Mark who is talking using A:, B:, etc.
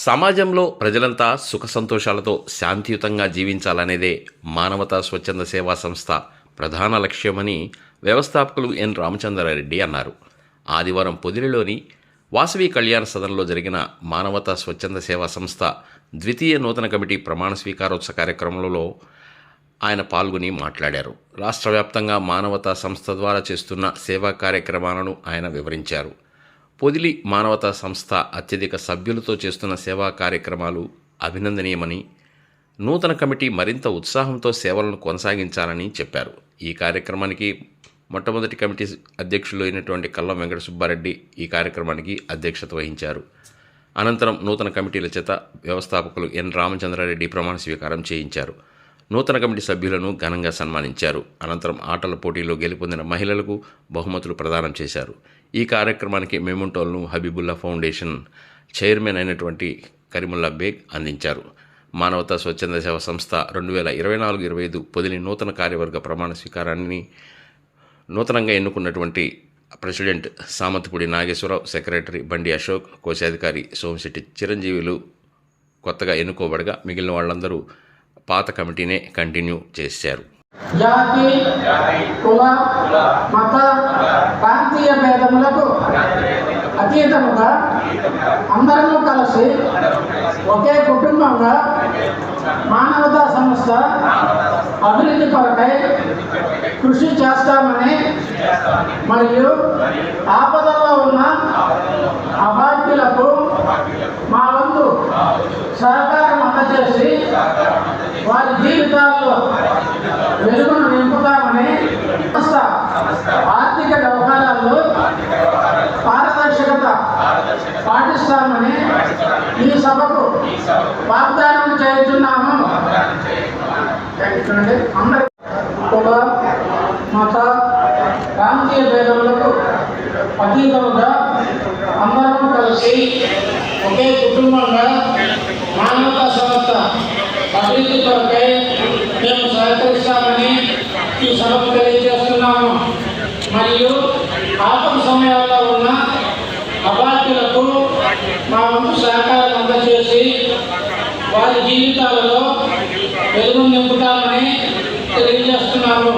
A: సమాజంలో ప్రజలంతా సుఖ సంతోషాలతో శాంతియుతంగా జీవించాలనేదే మానవతా స్వచ్ఛంద సేవా సంస్థ ప్రధాన లక్ష్యమని వ్యవస్థాపకులు ఎన్ రామచంద్రారెడ్డి అన్నారు. ఆదివారం పొదిలిలోని వాసవి కళ్యాణ సదన్లో జరిగిన మానవతా స్వచ్ఛంద సేవా సంస్థ ద్వితీయ నూతన కమిటీ ప్రమాణ స్వీకారోత్సవ కార్యక్రమంలో ఆయన పాల్గొని మాట్లాడారు. రాష్ట్ర వ్యాప్తంగా మానవతా సంస్థ ద్వారా చేస్తున్న సేవా కార్యక్రమాలను ఆయన వివరించారు. పొదిలి మానవతా సంస్థ అత్యధిక సభ్యులతో చేస్తున్న సేవా కార్యక్రమాలు అభినందనీయమని నూతన కమిటీ మరింత ఉత్సాహంతో సేవలను కొనసాగించాలని చెప్పారు. ఈ కార్యక్రమానికి మొట్టమొదటి కమిటీ అధ్యక్షులు అయినటువంటి కల్లం వెంకట సుబ్బారెడ్డి ఈ కార్యక్రమానికి అధ్యక్షత వహించారు. అనంతరం నూతన కమిటీల చేత వ్యవస్థాపకులు ఎన్ రామచంద్రారెడ్డి ప్రమాణ స్వీకారం చేయించారు. నూతన కమిటీ సభ్యులను ఘనంగా సన్మానించారు. అనంతరం ఆటల పోటీలో గెలుపొందిన మహిళలకు బహుమతులు ప్రదానం చేశారు. ఈ కార్యక్రమానికి మెముంటోల్ను హబీబుల్లా ఫౌండేషన్ చైర్మన్ అయినటువంటి కరీముల్లా బేగ్ అందించారు. మానవతా స్వచ్ఛంద సేవ సంస్థ రెండు వేల ఇరవై నాలుగు ఇరవై ఐదు పొదిలి నూతన కార్యవర్గ ప్రమాణ స్వీకారాన్ని నూతనంగా ఎన్నుకున్నటువంటి ప్రెసిడెంట్ సామంతపూడి నాగేశ్వరరావు సెక్రటరీ బండి అశోక్ కోశాధికారి సోమశెట్టి చిరంజీవులు కొత్తగా ఎన్నుకోబడగా మిగిలిన వాళ్ళందరూ పాత కమిటీనే కంటిన్యూ చేశారు.
B: జాతి కుల మత ప్రాంతీయ భేదములకు అతీతముగా అందరము కలిసి ఒకే కుటుంబంగా మానవతా సంస్థ అభివృద్ధి కొరకై కృషి చేస్తామని మరియు ఆపదలో ఉన్న అభాగ్యులకు మా వంతు సహకారం అందజేసి వారి జీవితాల్లో వెలుగును నింపుతామని సంస్థ ఆర్థిక వ్యవహారాల్లో పారదర్శకత పాటిస్తామని ఈ సభకు వాగ్దానం చేస్తున్నాము. అందరి కుల మత ప్రాంతీయ భేదములకు అతీతముగా అందరం కలిసి ఒకే కుటుంబంగా మానవతా అభివృద్ధి కొరకై మేము సహకరిస్తామని ఈ సభకు తెలియజేస్తున్నాము. మరియు ఆపద సమయాల్లో ఉన్న అభాగ్యులకు మా వంతు సహకారం అందజేసి వారి జీవితాలలో వెలుగు నింపుతామని తెలియజేస్తున్నాము.